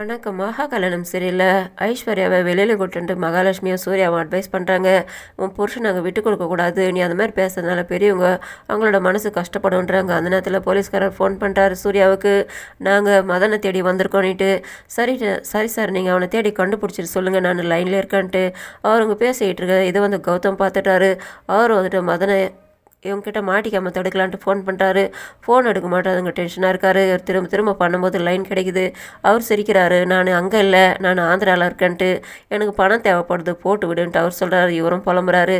வணக்கம் மகா கல்யாணம் சரியில்லை ஐஸ்வர்யாவை வெளியில் கூட்டுன்ட்டு மகாலட்சுமியை சூர்யாவை அட்வைஸ் பண்ணுறாங்க உன் புருஷன் நாங்கள் விட்டு கொடுக்கக்கூடாது நீ அந்த மாதிரி பேசுறதுனால பெரியவங்க அவங்களோட மனசு கஷ்டப்படுன்றாங்க அந்த நேரத்தில் போலீஸ்காரர் ஃபோன் பண்ணுறாரு சூர்யாவுக்கு. நாங்கள் மதனை தேடி வந்திருக்கோன்னுட்டு சரி சரி சார் நீங்கள் அவனை தேடி கண்டுபிடிச்சிட்டு சொல்லுங்கள் நான் லைனில் இருக்கேன்ட்டு. அவருங்க பேசிக்கிட்டு இருக்க இதை வந்து கௌதம் பார்த்துட்டாரு. அவர் வந்துட்டு மதனை இவங்ககிட்ட மாட்டிக்காமல் தடுக்கலான்ட்டு ஃபோன் பண்ணுறாரு ஃபோன் எடுக்க மாட்டாதுங்க டென்ஷனாக இருக்காரு. திரும்ப திரும்ப பண்ணும்போது லைன் கிடைக்குது. அவர் சிரிக்கிறாரு நான் அங்கே இல்லை நான் ஆந்திராவில் இருக்கேன்ட்டு. எனக்கு பணம் தேவைப்படுது போட்டு விடுன்ட்டு அவர் சொல்கிறாரு இவரும் புலம்புறாரு.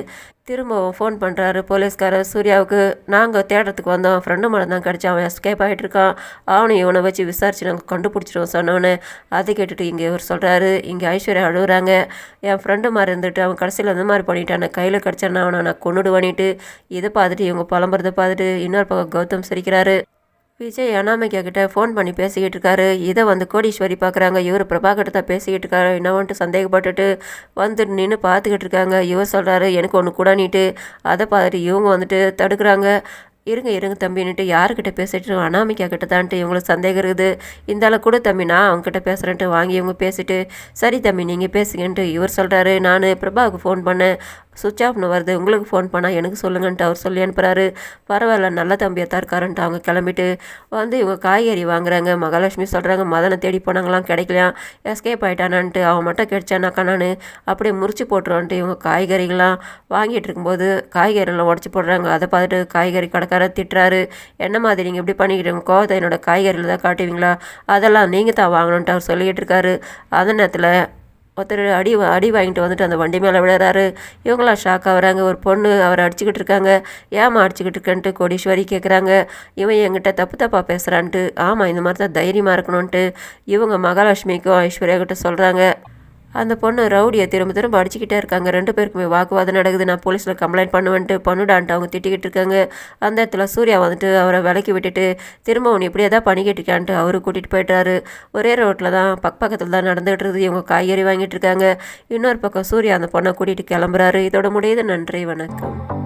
திரும்பவும் ஃபோன் பண்ணுறாரு போலீஸ்காரர் சூர்யாவுக்கு நாங்கள் தேடுறதுக்கு வந்தோம். ஃப்ரெண்டு மேலே தான் கிடச்சி அவன் எஸ்கேப் ஆகிட்டுருக்கான் அவனை அவனையும் இவனை வச்சு விசாரிச்சு நாங்கள் கண்டுபிடிச்சிடுவோம் சொன்னோன்னு அதை கேட்டுட்டு இங்கே இவர் சொல்கிறாரு இங்கே ஐஸ்வர்யா அழுகுறாங்க. என் ஃப்ரெண்டு மாதிரி இருந்துட்டு அவன் கடைசியில் இந்த மாதிரி பண்ணிட்டான் கையில் கிடச்சானா அவனை நான் கொண்டுடுவானிட்டு இதை பார்த்துட்டு இவங்க புலம்புறதை பார்த்துட்டு இன்னொரு பக்கம் கௌதம் சிரிக்கிறாரு. விஜய் அனாமிகா கிட்ட ஃபோன் பண்ணி பேசிக்கிட்டு இருக்காரு. இதை வந்து கோடீஸ்வரி பார்க்குறாங்க இவர் பிரபாகர் தான் பேசிக்கிட்டு இருக்காரு. என்னவன்ட்டு சந்தேகப்பட்டுட்டு வந்து நின்று பார்த்துக்கிட்டு இருக்காங்க. இவர் சொல்கிறாரு எனக்கு ஒன்று கூடானிட்டு அதை பார்த்துட்டு இவங்க வந்துட்டு தடுக்கிறாங்க. இருங்க இருங்க தம்பின்னுட்டு யாருக்கிட்ட பேசிட்டு அனாமிக்கா கிட்ட தான்ட்டு இவங்களுக்கு சந்தேகம் இருக்குது. இந்த அளவு கூட தம்பி நான் அவங்ககிட்ட பேசுகிறேன்ட்டு வாங்கி இவங்க பேசிட்டு. சரி தம்பி நீங்கள் பேசுங்கன்ட்டு இவர் சொல்கிறாரு நான் பிரபாவுக்கு ஃபோன் பண்ணேன். சுவிட்ச் ஆஃப்னு வருது. உங்களுக்கு ஃபோன் பண்ணால் எனக்கு சொல்லுங்கன்ட்டு அவர் சொல்லி அனுப்புகிறாரு பரவாயில்ல நல்ல தம்பியாக தான் இருக்காருன்ட்டு அவங்க கிளம்பிட்டு வந்து இவங்க காய்கறி வாங்குறாங்க. மகாலட்சுமி சொல்கிறாங்க மதனை தேடி போனாங்களாம் கிடைக்கலையாம் எஸ்கேப் ஆகிட்டானான்ட்டு அவன் மட்டும் கிடைச்சானாக்கா நான் அப்படியே முறிச்சு போட்டுருவான்ட்டு இவங்க காய்கறிகள்லாம் வாங்கிட்டு இருக்கும்போது காய்கறிலாம் உடச்சி போடுறாங்க. அதை பார்த்துட்டு காய்கறி கடைக்காரர் திட்டுறாரு. என்ன மாதிரி நீங்கள் இப்படி பண்ணிக்கிட்டு கோவத்தை என்னோடய காய்கறியில் தான் காட்டுவீங்களா? அதெல்லாம் நீங்கள் தான் வாங்கணுன்ட்டு அவர் சொல்லிக்கிட்டு இருக்காரு. அந்த நேரத்தில் ஒருத்தர் அடி அடி வாங்கிட்டு வந்துட்டு அந்த வண்டி மேலே விழுறாரு. இவங்களாம் ஷாக் ஆகிறாங்க ஒரு பொண்ணு அவரை அடிச்சுக்கிட்டு இருக்காங்க. ஏமா அடிச்சுக்கிட்டு இருக்கேன்ட்டு கோடீஸ்வரி கேட்குறாங்க இவன் என்கிட்ட தப்பு தப்பாக பேசுகிறான்ட்டு ஆமாம் இந்த மாதிரி தான் தைரியமாக இருக்கணும்ன்ட்டு இவங்க மகாலட்சுமிக்கும் ஐஸ்வர்யா கிட்ட சொல்கிறாங்க அந்த பொண்ணு ரவுடியை திரும்ப திரும்ப அடிச்சுக்கிட்டே இருக்காங்க. ரெண்டு பேருக்குமே வாக்குவாதம் நடக்குது. நான் போலீஸில் கம்ப்ளைண்ட் பண்ணுவேன்ட்டு பண்ணுடான்ட்டு அவங்க திட்டிக்கிட்டு இருக்காங்க. அந்த இடத்துல சூர்யா வந்துட்டு அவரை விலக்கி விட்டுட்டு திரும்ப உன் இப்படியே தான் பண்ணிக்கிட்டு இருக்கான்ட்டு அவரு கூட்டிகிட்டு போயிட்டாரு. ஒரே ரோட்டில் தான் பக் பக்கத்தில் தான் நடந்துகிட்டு இருக்குது. இவங்க காய்கறி வாங்கிட்டு இருக்காங்க. இன்னொரு பக்கம் சூர்யா அந்த பொண்ணை கூட்டிகிட்டு கிளம்புறாரு. இதோட முடியுது. நன்றி. வணக்கம்.